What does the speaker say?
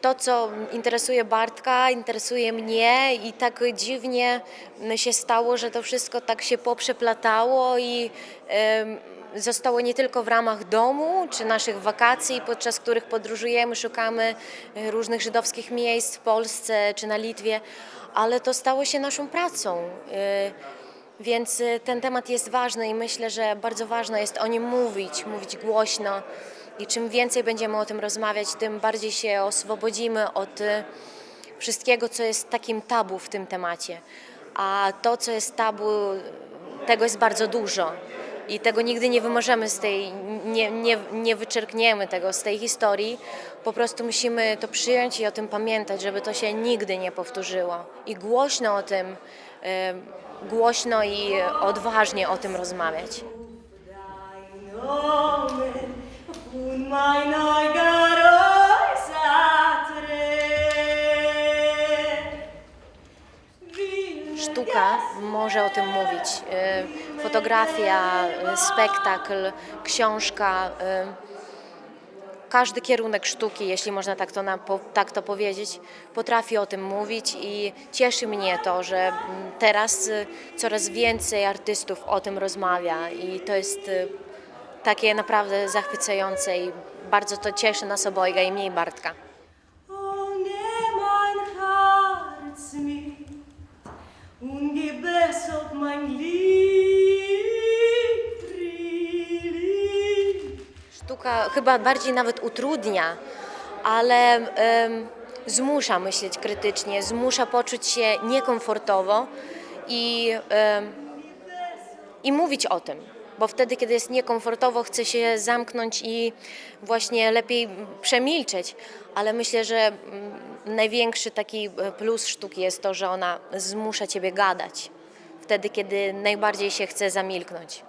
to, co interesuje Bartka, interesuje mnie i tak dziwnie się stało, że to wszystko tak się poprzeplatało i zostało nie tylko w ramach domu czy naszych wakacji, podczas których podróżujemy, szukamy różnych żydowskich miejsc w Polsce czy na Litwie, ale to stało się naszą pracą. E, Więc e, ten temat jest ważny i myślę, że bardzo ważne jest o nim mówić, mówić głośno. I czym więcej będziemy o tym rozmawiać, tym bardziej się oswobodzimy od e, wszystkiego, co jest takim tabu w tym temacie. A to, co jest tabu, tego jest bardzo dużo. I tego nigdy nie wymożemy z tej, nie, nie, nie wyczerpniemy tego z tej historii. Po prostu musimy to przyjąć i o tym pamiętać, żeby to się nigdy nie powtórzyło. I głośno o tym, e, głośno i odważnie o tym rozmawiać. Sztuka może o tym mówić. Y, Fotografia, y, spektakl, książka. y, Każdy kierunek sztuki, jeśli można tak to, na, tak to powiedzieć, potrafi o tym mówić i cieszy mnie to, że teraz coraz więcej artystów o tym rozmawia i to jest takie naprawdę zachwycające i bardzo to cieszy nas obojga i mnie i Bartka. Sztuka chyba bardziej nawet utrudnia, ale em, zmusza myśleć krytycznie, zmusza poczuć się niekomfortowo i, em, i mówić o tym. Bo wtedy, kiedy jest niekomfortowo, chce się zamknąć i właśnie lepiej przemilczeć. Ale myślę, że mm, największy taki e, plus sztuki jest to, że ona zmusza ciebie gadać. Wtedy, kiedy najbardziej się chce zamilknąć.